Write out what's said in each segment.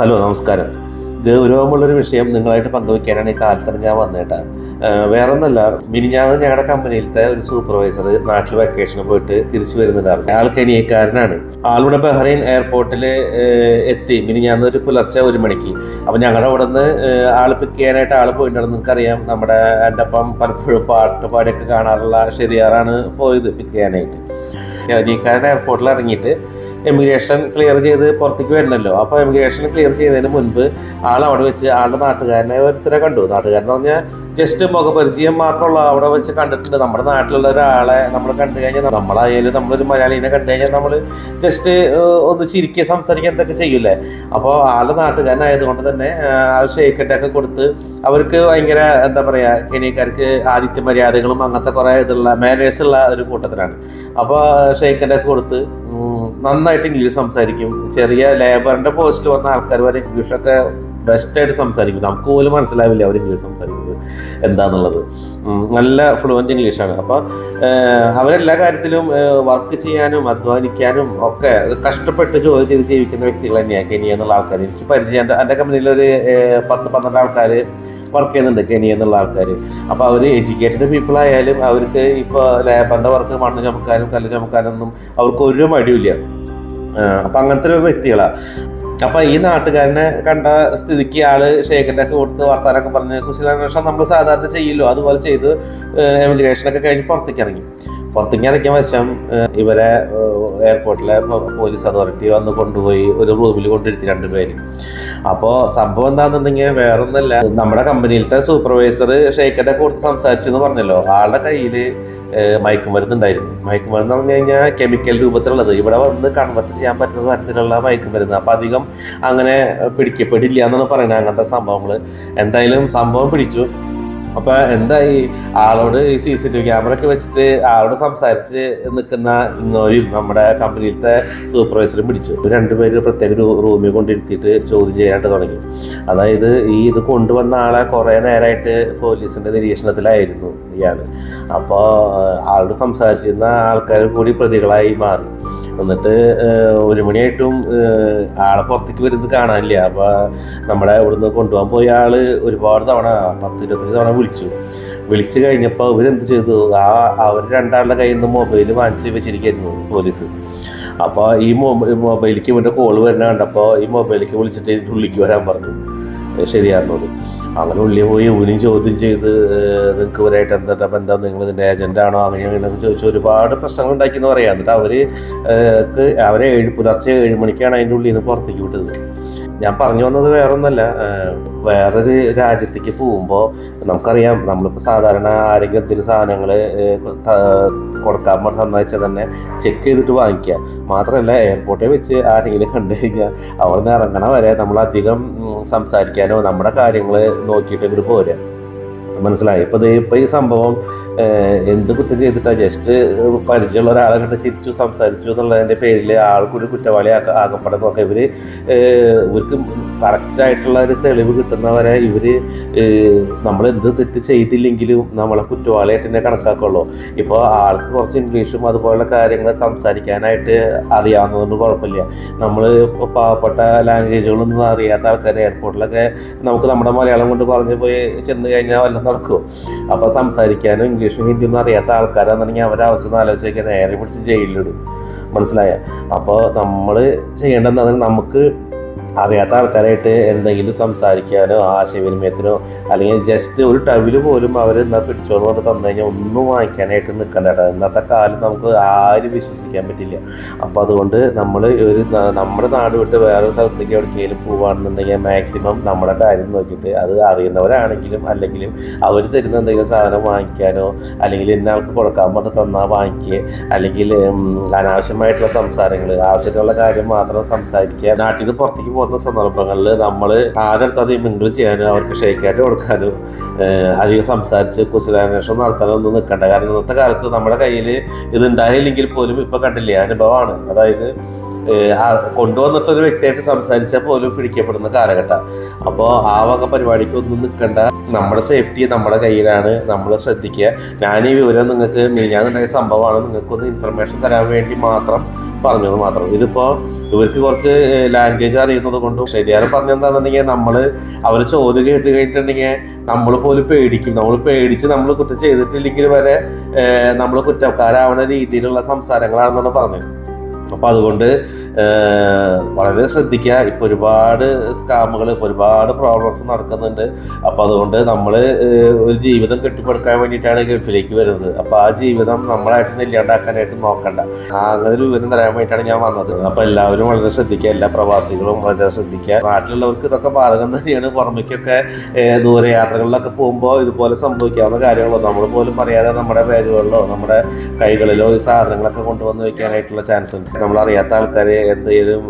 Hello നമസ്കാരം. ഗൗരവമുള്ളൊരു വിഷയം നിങ്ങളായിട്ട് പങ്കുവയ്ക്കാനാണ് ഈ കാലത്തിന് ഞാൻ വന്നേട്ടാ. വേറെ ഒന്നല്ല മിനിഞ്ഞാന്ന് ഞങ്ങളുടെ കമ്പനിയിലത്തെ ഒരു സൂപ്പർവൈസർ നാട്ടിൽ വെക്കേഷന് പോയിട്ട് തിരിച്ചു വരുന്നുണ്ടായിരുന്നു. അയാൾ കെനിയക്കാരനാണ്. ആളുടെ ബഹ്റൈൻ എയർപോർട്ടിൽ എത്തി. മിനിഞ്ഞാന്ന് ഒരു പുലർച്ചെ ഒരു മണിക്ക്. അപ്പം ഞങ്ങളുടെ അവിടെ നിന്ന് ആൾ പിക്ക് ചെയ്യാനായിട്ട് ആൾ പോയിട്ടുണ്ടെന്ന് നിങ്ങൾക്കറിയാം നമ്മുടെ എന്റെ ഒപ്പം പലപ്പോഴും പാട്ട് പാടിയൊക്കെ കാണാറുള്ള ശരിയാറാണ് പോയത് പിക്ക് ചെയ്യാനായിട്ട്. കെനിയക്കാരൻ എയർപോർട്ടിൽ ഇറങ്ങിയിട്ട് എമിഗ്രേഷൻ ക്ലിയർ ചെയ്ത് പുറത്തേക്ക് വരണല്ലോ അപ്പോൾ എമിഗ്രേഷൻ ക്ലിയർ ചെയ്യുന്നതിന് മുൻപ് ആൾ അവിടെ വെച്ച് ആളുടെ നാട്ടുകാരനെ ഒരുത്തരെ കണ്ടു. നാട്ടുകാരൻ എന്ന് പറഞ്ഞാൽ ജസ്റ്റ് മുഖപരിചയം മാത്രമുള്ള അവിടെ വെച്ച് കണ്ടിട്ടുണ്ട്. നമ്മുടെ നാട്ടിലുള്ള ഒരാളെ നമ്മൾ കണ്ടു കഴിഞ്ഞാൽ നമ്മളായാലും നമ്മളൊരു മലയാളീനെ കണ്ടു കഴിഞ്ഞാൽ നമ്മൾ ജസ്റ്റ് ഒന്ന് ചിരിക്കുക സംസാരിക്കുക എന്തൊക്കെ ചെയ്യൂലേ അപ്പോൾ ആളുടെ നാട്ടുകാരനായതുകൊണ്ട് തന്നെ ആൾ ഷേക്കറ്റൊക്കെ കൊടുത്ത് അവർക്ക് ഭയങ്കര എന്താ പറയുക കെനിയക്കാർക്ക് ആദിത്യ മര്യാദകളും അങ്ങനത്തെ കുറേ ഇതുള്ള മാനേഴ്സ് ഉള്ള ഒരു കൂട്ടത്തിലാണ്. അപ്പോൾ ഷേക്കറ്റൊക്കെ കൊടുത്ത് നന്നായിട്ട് ഇംഗ്ലീഷ് സംസാരിക്കും. ചെറിയ ലേബറിന്റെ പോസ്റ്റിൽ വന്ന ആൾക്കാർ വരെ ഇംഗ്ലീഷൊക്കെ ബെസ്റ്റായിട്ട് സംസാരിക്കും. നമുക്ക് പോലും മനസ്സിലാവില്ല അവർ ഇംഗ്ലീഷ് സംസാരിക്കുന്നത് എന്താന്നുള്ളത്. ഉം, നല്ല ഫ്ലുവന്റ് ഇംഗ്ലീഷാണ് അപ്പോൾ അവരെല്ലാ കാര്യത്തിലും വർക്ക് ചെയ്യാനും അധ്വാനിക്കാനും ഒക്കെ കഷ്ടപ്പെട്ട് ജോലി ചെയ്ത് ജീവിക്കുന്ന വ്യക്തികൾ തന്നെയാണ് കെനിയ എന്നുള്ള ആൾക്കാർ എനിക്ക് പരിചയം എന്റെ കമ്പനിയിൽ ഒരു പത്ത് പന്ത്രണ്ട് ആൾക്കാർ വർക്ക് ചെയ്യുന്നുണ്ട് കെനിയ എന്നുള്ള ആൾക്കാർ അപ്പോൾ അവർ എഡ്യൂക്കേറ്റഡ് പീപ്പിൾ ആയാലും അവർക്ക് ഇപ്പോൾ ലേബറിന്റെ വർക്ക് മണ്ണ് ചമക്കാനും കല്ല് ചമക്കാനൊന്നും അവർക്ക് ഒരു മടിയില്ല അപ്പം അങ്ങനത്തെ ഒരു വ്യക്തികളാണ് അപ്പം ഈ നാട്ടുകാരനെ കണ്ട സ്ഥിതിക്ക് ആൾ ഷേഖിന്റെയൊക്കെ കൊടുത്ത് വർത്താനൊക്കെ പറഞ്ഞ് കുശലാന്വേഷണം നമ്മൾ സാധാരണ ചെയ്യില്ലോ. അതുപോലെ ചെയ്ത് എമിഗ്രേഷനൊക്കെ കഴിഞ്ഞ് പുറത്തേക്ക് ഇറങ്ങി. പുറത്തേക്ക് വശം ഇവരെ എയർപോർട്ടിലെ പോലീസ് അതോറിറ്റി വന്ന് കൊണ്ടുപോയി ഒരു റൂമിൽ കൊണ്ടിരുത്തി രണ്ടുപേരും അപ്പോൾ സംഭവം എന്താണെന്നുണ്ടെങ്കിൽ വേറൊന്നല്ല. നമ്മുടെ കമ്പനിയിലത്തെ സൂപ്പർവൈസർ ഷെയ്ക്കന്റെ കൊടുത്ത് സംസാരിച്ചു എന്ന് പറഞ്ഞല്ലോ. ആളുടെ കയ്യിൽ മയക്കുമരുന്ന് ഉണ്ടായിരുന്നു മയക്കുമരുന്ന് പറഞ്ഞു കഴിഞ്ഞാൽ കെമിക്കൽ രൂപത്തിലുള്ളത്. ഇവിടെ വന്ന് കൺവെർട്ട് ചെയ്യാൻ പറ്റുന്ന തരത്തിലുള്ള മയക്കുമരുന്ന് അപ്പം അധികം അങ്ങനെ പിടിക്കപ്പെടില്ല എന്നാണ് പറയുന്നത് അങ്ങനത്തെ സംഭവങ്ങൾ എന്തായാലും സംഭവം പിടിച്ചു. അപ്പൊ എന്തായി? ആളോട് ഈ C C T V camera ഒക്കെ വെച്ചിട്ട് ആളോട് സംസാരിച്ച് നിൽക്കുന്ന ഇന്നോരും നമ്മുടെ കമ്പനിയിലത്തെ സൂപ്പർവൈസറും പിടിച്ചു. രണ്ടുപേര് പ്രത്യേക റൂമിൽ കൊണ്ടിരുത്തിയിട്ട് ചോദ്യം ചെയ്യാനായിട്ട് തുടങ്ങി. അതായത് ഈ ഇത് കൊണ്ടുവന്ന ആളെ കുറേ നേരമായിട്ട് പോലീസിന്റെ നിരീക്ഷണത്തിലായിരുന്നു ഇയാൾ. അപ്പോൾ ആളോട് സംസാരിച്ചിരുന്ന ആൾക്കാർ കൂടി പ്രതികളായി മാറി. എന്നിട്ട് ഒരു മണിയായിട്ടും ആളെ പുറത്തേക്ക് വരുന്നത് കാണാനില്ല. അപ്പൊ നമ്മളെ ഇവിടുന്ന് കൊണ്ടുപോകാൻ പോയ ആൾ ഒരുപാട് തവണ പത്ത് ഇരുപത്തഞ്ച് തവണ വിളിച്ചു. വിളിച്ചു കഴിഞ്ഞപ്പോൾ ഇവരെന്ത് ചെയ്തു? ആ അവർ രണ്ടാളുടെ കയ്യിൽ നിന്ന് മൊബൈൽ വാങ്ങിച്ച് വെച്ചിരിക്കുന്നു പോലീസ്. അപ്പോൾ ഈ മൊബൈലിലേക്ക് ഇവന്റെ കോൾ വരുന്ന കണ്ടപ്പോൾ ഈ മൊബൈലിലേക്ക് വിളിച്ചിട്ട് ഉള്ളിലേക്ക് വരാൻ പറഞ്ഞു. ശരിയാറിനോട് അങ്ങനെ ഉള്ളി പോയി ഊനും ചോദ്യം ചെയ്ത് നിങ്ങൾക്ക് ഇവരായിട്ട് എന്താ ബന്ധം നിങ്ങൾ ഇതിന്റെ ഏജന്റ് ആണോ? അങ്ങനെ അങ്ങനെ ചോദിച്ചു ഒരുപാട് പ്രശ്നങ്ങൾ ഉണ്ടാക്കിയെന്ന് പറയാം. എന്നിട്ട് അവർ അവരെ ഏഴ് പുലർച്ചെ ഏഴ് മണിക്കാണ് അതിന്റെ ഉള്ളിൽ നിന്ന് പുറത്തേക്ക് വിട്ടത്. ഞാൻ പറഞ്ഞു വന്നത് വേറൊന്നല്ല. വേറൊരു രാജ്യത്തേക്ക് പോകുമ്പോൾ നമുക്കറിയാം നമ്മളിപ്പോൾ സാധാരണ ആരെങ്കിലും എന്തെങ്കിലും സാധനങ്ങൾ കൊടുക്കാൻ സമ്മതിച്ചാൽ തന്നെ ചെക്ക് ചെയ്തിട്ട് വാങ്ങിക്കുക മാത്രമല്ല എയർപോർട്ടിൽ വെച്ച് ആരെങ്കിലും കണ്ടു കഴിഞ്ഞാൽ അവിടെ നിന്ന് ഇറങ്ങണ വരെ നമ്മൾ അധികം സംസാരിക്കാനോ നമ്മുടെ കാര്യങ്ങൾ നോക്കിയിട്ട് ഇങ്ങോട്ട് പോരുക മനസ്സിലായി? ഇപ്പൊ ഇപ്പോൾ ഇപ്പൊ ഈ സംഭവം എന്ത് കുറ്റം ചെയ്തിട്ടാ? ജസ്റ്റ് പരിചയമുള്ള ഒരാളെ കണ്ട് ചിരിച്ചു സംസാരിച്ചു എന്നുള്ളതിന്റെ പേരിൽ ആൾക്കൊരു കുറ്റവാളി ആക്ക ആക്കപ്പെടുന്നതൊക്കെ ഇവർ ഏഹ്, ഇവർക്ക് കറക്റ്റ് ആയിട്ടുള്ള ഒരു തെളിവ് കിട്ടുന്നവരെ ഇവർ നമ്മൾ എന്ത് തെറ്റ് ചെയ്തില്ലെങ്കിലും നമ്മളെ കുറ്റവാളിയായിട്ട് തന്നെ കണക്കാക്കുള്ളൂ. ഇപ്പോൾ ആൾക്ക് കുറച്ച് ഇംഗ്ലീഷും അതുപോലുള്ള കാര്യങ്ങൾ സംസാരിക്കാനായിട്ട് അറിയാവുന്നതുകൊണ്ട് കുഴപ്പമില്ല. നമ്മൾ പാവപ്പെട്ട ലാംഗ്വേജുകളൊന്നും അറിയാത്ത ആൾക്കാർ എയർപോർട്ടിലൊക്കെ നമുക്ക് നമ്മുടെ മലയാളം കൊണ്ട് പറഞ്ഞു പോയി ചെന്ന് കഴിഞ്ഞാൽ വല്ലതും നടക്കും? അപ്പോൾ സംസാരിക്കാനും ഇംഗ്ലീഷും ഹിന്ദിയൊന്നും അറിയാത്ത ആൾക്കാരാണെന്നുണ്ടെങ്കിൽ അവരെ അവസ്ഥ ഒന്ന് ആലോചിക്കാൻ നേരെ പിടിച്ച് ജയിലിലിടും. മനസ്സിലായ? അപ്പോൾ നമ്മൾ ചെയ്യേണ്ടത് നമുക്ക് അറിയാത്ത ആൾക്കാരായിട്ട് എന്തെങ്കിലും സംസാരിക്കാനോ ആശയവിനിമയത്തിനോ അല്ലെങ്കിൽ ജസ്റ്റ് ഒരു ടവിൽ പോലും അവർ എന്നാൽ പിടിച്ചോണ്ട് കൊണ്ട് തന്നു കഴിഞ്ഞാൽ ഒന്നും വാങ്ങിക്കാനായിട്ട് നിൽക്കണ്ട കേട്ടോ. ഇന്നത്തെ കാലം നമുക്ക് ആരും വിശ്വസിക്കാൻ പറ്റില്ല. അപ്പോൾ അതുകൊണ്ട് നമ്മൾ ഒരു നമ്മുടെ നാട് വിട്ട് വേറെ സ്ഥലത്തേക്ക് എവിടേക്കെങ്കിലും പോവുകയാണെന്നുണ്ടെങ്കിൽ മാക്സിമം നമ്മുടെ കാര്യം നോക്കിയിട്ട് അത് അറിയുന്നവരാണെങ്കിലും അല്ലെങ്കിലും അവർ തരുന്ന എന്തെങ്കിലും സാധനം വാങ്ങിക്കാനോ അല്ലെങ്കിൽ ഇന്ന ആൾക്ക് കൊടുക്കാൻ പറഞ്ഞ് തന്നാൽ വാങ്ങിക്കുക അല്ലെങ്കിൽ അനാവശ്യമായിട്ടുള്ള സംസാരങ്ങൾ ആവശ്യത്തിനുള്ള കാര്യം മാത്രം സംസാരിക്കുക നാട്ടിൽ നിന്ന് പുറത്തേക്ക് പോകുന്ന സന്ദർഭങ്ങളിൽ നമ്മൾ ആരെടുത്തത് മിങ്കിൾ ചെയ്യാനും അവർക്ക് ഷെയ്ക്കാറ്റ് കൊടുക്കാനും അധികം സംസാരിച്ച് കുശലാന്വേഷണം നടത്താനും ഒന്നും നിൽക്കണ്ട. കാരണം ഇന്നത്തെ കാലത്ത് നമ്മുടെ കയ്യിൽ ഇതുണ്ടായില്ലെങ്കിൽ പോലും ഇപ്പം കണ്ടില്ലേ അനുഭവമാണ്. അതായത് കൊണ്ടുവന്നിട്ടൊരു വ്യക്തിയായിട്ട് സംസാരിച്ചാൽ പോലും പിടിക്കപ്പെടുന്ന കാലഘട്ടം. അപ്പോൾ ആ വക പരിപാടിക്കൊന്നും നിൽക്കണ്ട. നമ്മുടെ സേഫ്റ്റി നമ്മുടെ കയ്യിലാണ്. നമ്മൾ ശ്രദ്ധിക്കുക. ഞാൻ ഈ വിവരം നിങ്ങൾക്ക് മിനിഞ്ഞാന്നുണ്ടായ സംഭവമാണ്. നിങ്ങൾക്കൊന്ന് ഇൻഫർമേഷൻ തരാൻ വേണ്ടി മാത്രം പറഞ്ഞത് മാത്രം. ഇതിപ്പോ ഇവർക്ക് കുറച്ച് ലാംഗ്വേജ് അറിയുന്നത് കൊണ്ടും ശരിയാണ് പറഞ്ഞെന്താണെന്നുണ്ടെങ്കിൽ നമ്മൾ അവർ ചോദ്യം കേട്ട് കഴിഞ്ഞിട്ടുണ്ടെങ്കിൽ നമ്മൾ പോലും പേടിക്കും. നമ്മൾ പേടിച്ച് നമ്മൾ കുറ്റം ചെയ്തിട്ടില്ലെങ്കിൽ വരെ നമ്മൾ കുറ്റക്കാരാവുന്ന രീതിയിലുള്ള സംസാരങ്ങളാണെന്നാണ് പറഞ്ഞത്. അപ്പൊ അതുകൊണ്ട് വളരെ ശ്രദ്ധിക്കുക. ഇപ്പൊ ഒരുപാട് സ്കാമുകൾ ഒരുപാട് പ്രോബ്ലംസ് നടക്കുന്നുണ്ട്. അപ്പോൾ അതുകൊണ്ട് നമ്മൾ ഒരു ജീവിതം കെട്ടിപ്പടുക്കാൻ വേണ്ടിയിട്ടാണ് ഗൾഫിലേക്ക് വരുന്നത്. അപ്പോൾ ആ ജീവിതം നമ്മളായിട്ട് ഇല്ലാണ്ടാക്കാനായിട്ട് നോക്കണ്ട. അങ്ങനെ ഒരു വിവരം തരാൻ വേണ്ടിയിട്ടാണ് ഞാൻ വന്നത്. അപ്പോൾ എല്ലാവരും വളരെ ശ്രദ്ധിക്കുക. എല്ലാ പ്രവാസികളും വളരെ ശ്രദ്ധിക്കുക. നാട്ടിലുള്ളവർക്ക് ഇതൊക്കെ ബാധകം തന്നെയാണ്. പുറമേക്കൊക്കെ ദൂരയാത്രകളിലൊക്കെ പോകുമ്പോൾ ഇതുപോലെ സംഭവിക്കാവുന്ന കാര്യങ്ങളോ നമ്മൾ പോലും പറയാതെ നമ്മുടെ പേരുകളിലോ നമ്മുടെ കൈകളിലോ ഈ സാധനങ്ങളൊക്കെ കൊണ്ടുവന്ന് വെക്കാനായിട്ടുള്ള ചാൻസ് ഉണ്ട് നമ്മൾ അറിയാത്ത ആൾക്കാർ എന്തെങ്കിലും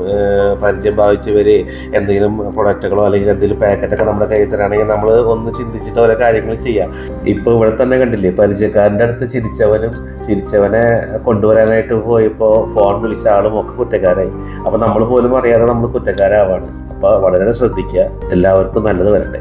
പരിചയം ഭാവിച്ചവര് എന്തെങ്കിലും പ്രൊഡക്റ്റുകളോ അല്ലെങ്കിൽ എന്തെങ്കിലും പാക്കറ്റൊക്കെ നമ്മുടെ കയ്യിൽ തരാണെങ്കിൽ നമ്മൾ ഒന്ന് ചിന്തിച്ചിട്ട് ഓരോ കാര്യങ്ങൾ ചെയ്യാം. ഇപ്പൊ ഇവിടെ തന്നെ കണ്ടില്ലേ പരിചയക്കാരന്റെ അടുത്ത് ചിരിച്ചവനും ചിരിച്ചവനെ കൊണ്ടുവരാനായിട്ട് പോയപ്പോൾ ഫോൺ വിളിച്ച ആളും ഒക്കെ കുറ്റക്കാരായി. അപ്പൊ നമ്മൾ പോലും അറിയാതെ നമ്മൾ കുറ്റക്കാരാവാണ്. അപ്പോൾ വളരെ ശ്രദ്ധിക്കുക എല്ലാവർക്കും നല്ലത് വരട്ടെ.